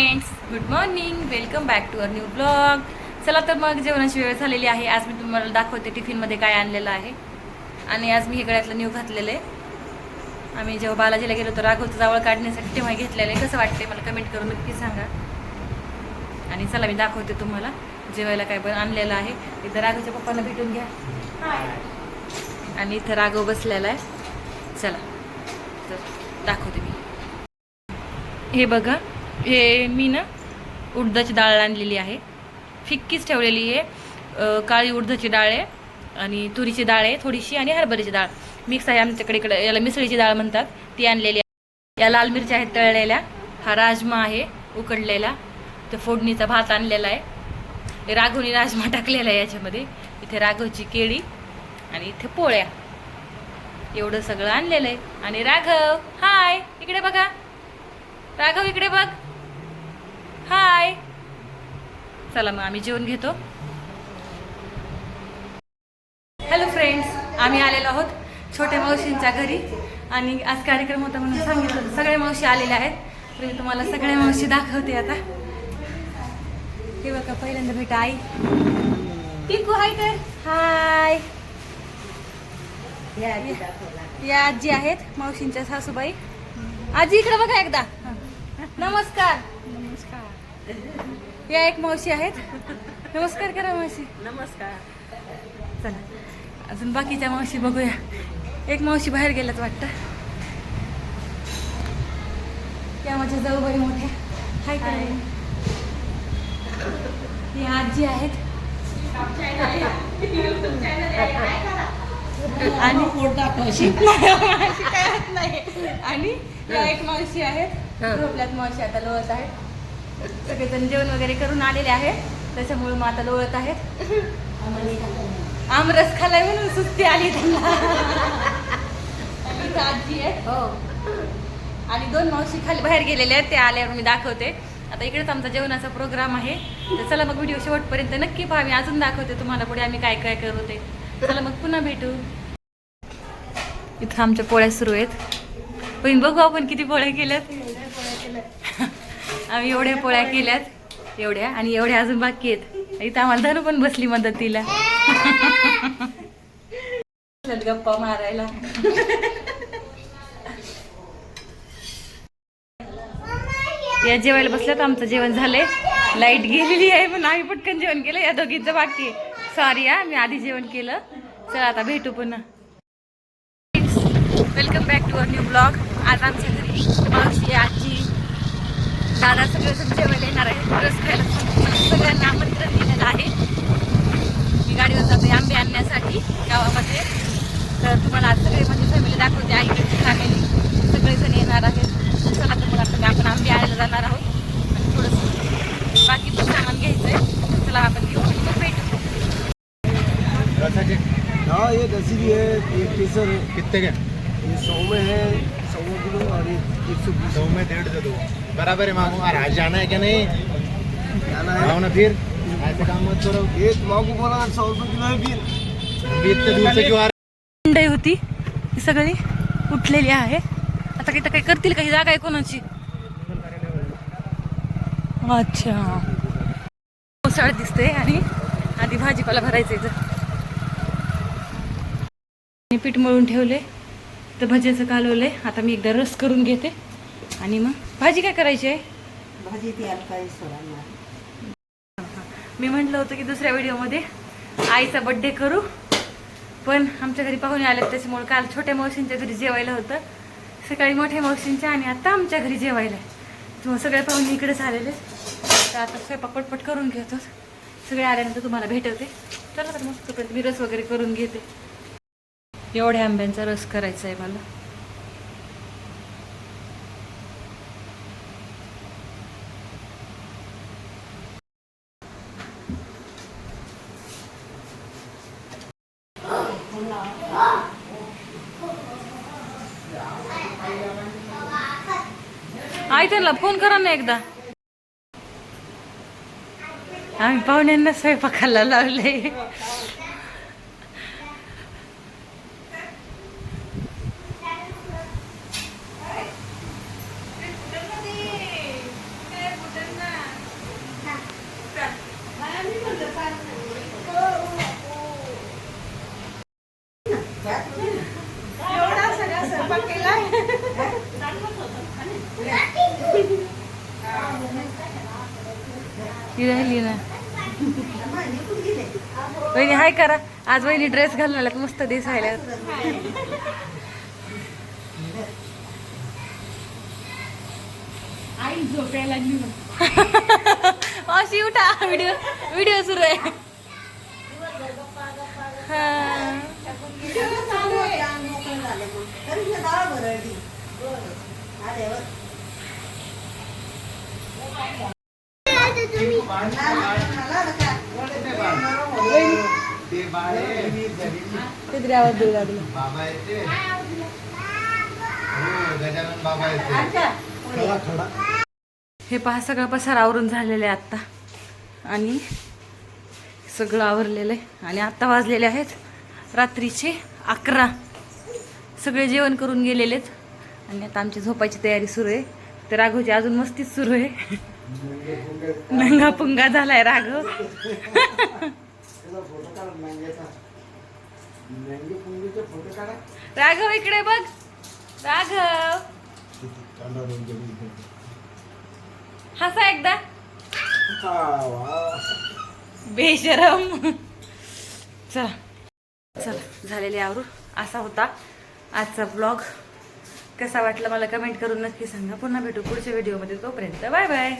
Friends good morning welcome back to our new blog चला तर मग जेवणाची वेळ झालेली आहे. आज मी तुम्हाला दाखवते टिफिनमध्ये काय आणलेलं आहे. आणि आज मी हे गळ्यातलं न्यू घातलेलं आहे. आम्ही जेव्हा बालाजीला गेलो तर राघवचं जावळ काढण्यासाठी तेव्हा घेतलेलं आहे. कसं वाटते मला कमेंट करून नक्की सांगा. आणि चला मी दाखवते तुम्हाला जेवायला काय पण आणलेलं आहे. इथं राघवच्या पप्पांना भेटून घ्या. आणि इथं राघव बसलेला आहे. चला तर दाखवते मी. हे बघा हे मी ना उडदाची डाळ आणलेली आहे. फिक्कीच ठेवलेली आहे. काळी उडदाची डाळ आहे आणि तुरीची डाळ आहे थोडीशी आणि हरभऱ्याची डाळ. मिक्स आहे आमच्याकडे इकडे याला मिसळीची डाळ म्हणतात. ती आणलेली आहे. या लाल मिरच्या आहेत तळलेल्या. हा राजमा आहे उकडलेला. तो फोडणीचा भात आणलेला आहे. राघवनी राजमा टाकलेला आहे याच्यामध्ये. इथे राघवची केळी आणि इथे पोळ्या. एवढं सगळं आणलेलं आहे. आणि राघव हाय इकडे बघा. राघव इकडे बघ. हाय. चला मग आम्ही जेवण घेतो. हॅलो फ्रेंड्स आम्ही आलेलो आहोत छोट्या मावशींच्या घरी. आणि आज कार्यक्रम होता म्हणून सांगितलं. सगळ्या मावशी आलेल्या आहेत. तर मी तुम्हाला सगळ्या मावशी दाखवते आता. हे बघा पहिल्यांदा भेटा आई. टिकू हाय तर हाय या आजी आहेत मावशींच्या सासूबाई. आजी इकडे बघा एकदा. नमस्कार. या एक मावशी आहेत. नमस्कार करा मावशी. नमस्कार. चला अजून बाकीच्या मावशी बघूया. एक मावशी बाहेर गेल्यात वाटतं. त्या माझ्या जाऊबाई मोठ्या. हाय काय ही आजी आहेत. आणि आणि एक मावशी आहेत. झोपल्यात मावशी आता लोळत आहेत. सगळेजण जेवण वगैरे करून आलेले आहेत. त्याच्यामुळे मग आता लोळत आहेत. आमरस खाल्लाय म्हणून सुस्ती आली त्यांना. आजी आहे हो. आणि दोन मावशी खाली बाहेर गेलेले आहेत. ते आल्यावर मी दाखवते. आता इकडेच आमचा जेवणाचा प्रोग्राम आहे. तर चला मग व्हिडिओ शेवटपर्यंत नक्की पहा. मी अजून दाखवते तुम्हाला पुढे आम्ही काय काय करू ते. चला मग पुन्हा भेटू. इथं आमच्या पोळ्या सुरू आहेत. पण बघू आपण किती पोळ्या केल्यात. आम्ही एवढ्या पोळ्या केल्यात. एवढ्या आणि एवढ्या अजून बाकी आहेत. इथं आम्हाला धनु पण बसली मदतीला. गप्पा मारायला. या जेवायला बसल्यात आमचं जेवण झालंय. लाइट गेलेली आहे पण आम्ही पटकन जेवण केलं. या दोघींचं बाकी आहे. सॉरी हा मी आधी जेवण केलं. चला आता भेटू पुन्हा. Welcome back to our new blog आज आमच्या दादा सगळेजण जेवायला येणार आहे रस खायला सगळ्यांना आमंत्रण दिलेलं आहे. मी गाडीवर जाते आंबे आणण्यासाठी गावामध्ये. तर तुम्हाला आज सगळे माझी फॅमिली दाखवते आईकडची फॅमिली सगळेजण येणार आहेत. चला तर मग आता आपण आंबे आणायला जाणार आहोत. आणि थोडंसं बाकी पण सामान घ्यायचं आहे चला आपण घेऊ मग भेटू. हाँ ये दसीरी है ये केसर है कितने के ये सौ में है सौ किलो और ये एक सौ बीस सौ में डेढ़ दे दो बराबर है मामू और आज जाना है क्या नहीं? जाना आओ है ना फिर. ऐसे काम मत करो. ये तुम्हारा बोला ना सौ रुपये किलो है फिर हम भी इतने दूर से क्यों आ मंडई होती. ही सगळी उठलेली आहे. आता काही तर काही करतील काही जागा आहे कोणाची? अच्छा. पावसाळ्यात दिसते आणि आधी भाजीपाला भरायचं इथं. मी पीठ मळून ठेवले. तर भज्याचं कालवलंय. आता मी एकदा रस करून घेते. आणि मग भाजी काय करायची? आहे भाजी ती सोडा मी म्हटलं होतं की दुसऱ्या व्हिडिओमध्ये आईचा बड्डे करू पण आमच्या घरी पाहुणे आले त्याच्यामुळे काल छोट्या मावशींच्या घरी जेवायला होतं. सकाळी मोठ्या मावशींच्या आणि आता आमच्या घरी जेवायला आहे. त्यामुळे सगळे पाहुणे इकडेच आलेले तर आता स्वयंपाक पटपट करून घेतो. सगळे आल्यानंतर तुम्हाला भेटवते. चला तर मग तोपर्यंत मी रस वगैरे करून घेते. एवढ्या आंब्यांचा रस करायचा आहे मला. आई त्यांना फोन करा ना एकदा. आम्ही पाहुण्यांना स्वयंपाकाला लावले. ती राहिली ना. वहिनी हाय करा. आज वहिनी ड्रेस आल्यात मस्त दिसायला. अशी उठा. व्हिडिओ व्हिडिओ सुरू आहे. हा. चालू आहे, अंग मोकळं झालं मग. तरी हे डाळ भरडली. अरे वा. मला नका. ते बाळे काहीतरी आवाज देऊ बाबा येते गजानन बाबा येते हे पहा सगळं पसार आवरून झालेलं आहे आत्ता. आणि सगळं आवरलेलं आहे. आणि आत्ता वाजलेले आहेत रात्रीचे अकरा. सगळे जेवण करून गेलेलेत. आणि आता आमची झोपायची तयारी सुरू आहे. तर राघवची अजून मस्तीच सुरू आहे. नंगा पुंगा झालाय राघव राघव इकडे बघ. राघव. हसा एकदा. बेशरम. चला चला झालेले आवरू. असा होता आजचा ब्लॉग. कसा वाटला मला कमेंट करून नक्की सांगा. पुन्हा भेटू पुढच्या व्हिडिओमध्ये तोपर्यंत बाय बाय.